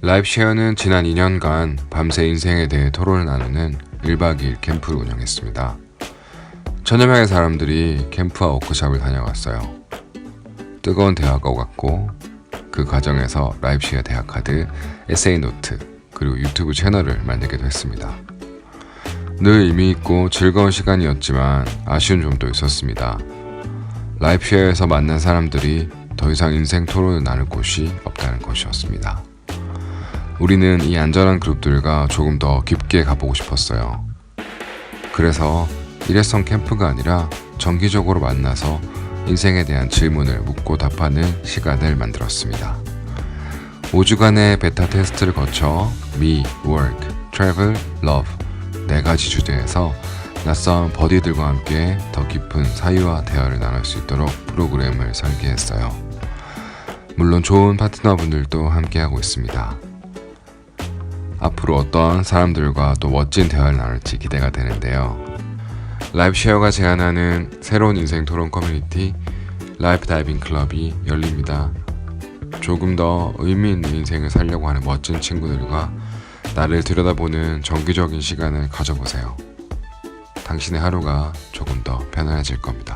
라이프쉐어는 지난 2년간 밤새 인생에 대해 토론을 나누는 1박 2일 캠프를 운영했습니다. 천여 명의 사람들이 캠프와 워크숍을 다녀왔어요. 뜨거운 대화가 오갔고 그 과정에서 라이프쉐어 대학 카드, 에세이 노트, 그리고 유튜브 채널을 만들기도 했습니다. 늘 의미 있고 즐거운 시간이었지만 아쉬운 점도 있었습니다. 라이프쉐어에서 만난 사람들이 더 이상 인생 토론을 나눌 곳이 없다는 것이었습니다. 우리는 이 안전한 그룹들과 조금 더 깊게 가보고 싶었어요. 그래서 일회성 캠프가 아니라 정기적으로 만나서 인생에 대한 질문을 묻고 답하는 시간을 만들었습니다. 5주간의 베타 테스트를 거쳐 Me, Work, Travel, Love 네 가지 주제에서 낯선 버디들과 함께 더 깊은 사유와 대화를 나눌 수 있도록 프로그램을 설계했어요. 물론 좋은 파트너분들도 함께하고 있습니다. 앞으로 어떤 사람들과 또 멋진 대화를 나눌지 기대가 되는데요. 라이프쉐어가 제안하는 새로운 인생 토론 커뮤니티 라이프 다이빙 클럽이 열립니다. 조금 더 의미 있는 인생을 살려고 하는 멋진 친구들과 나를 들여다보는 정기적인 시간을 가져보세요. 당신의 하루가 조금 더 편안해질 겁니다.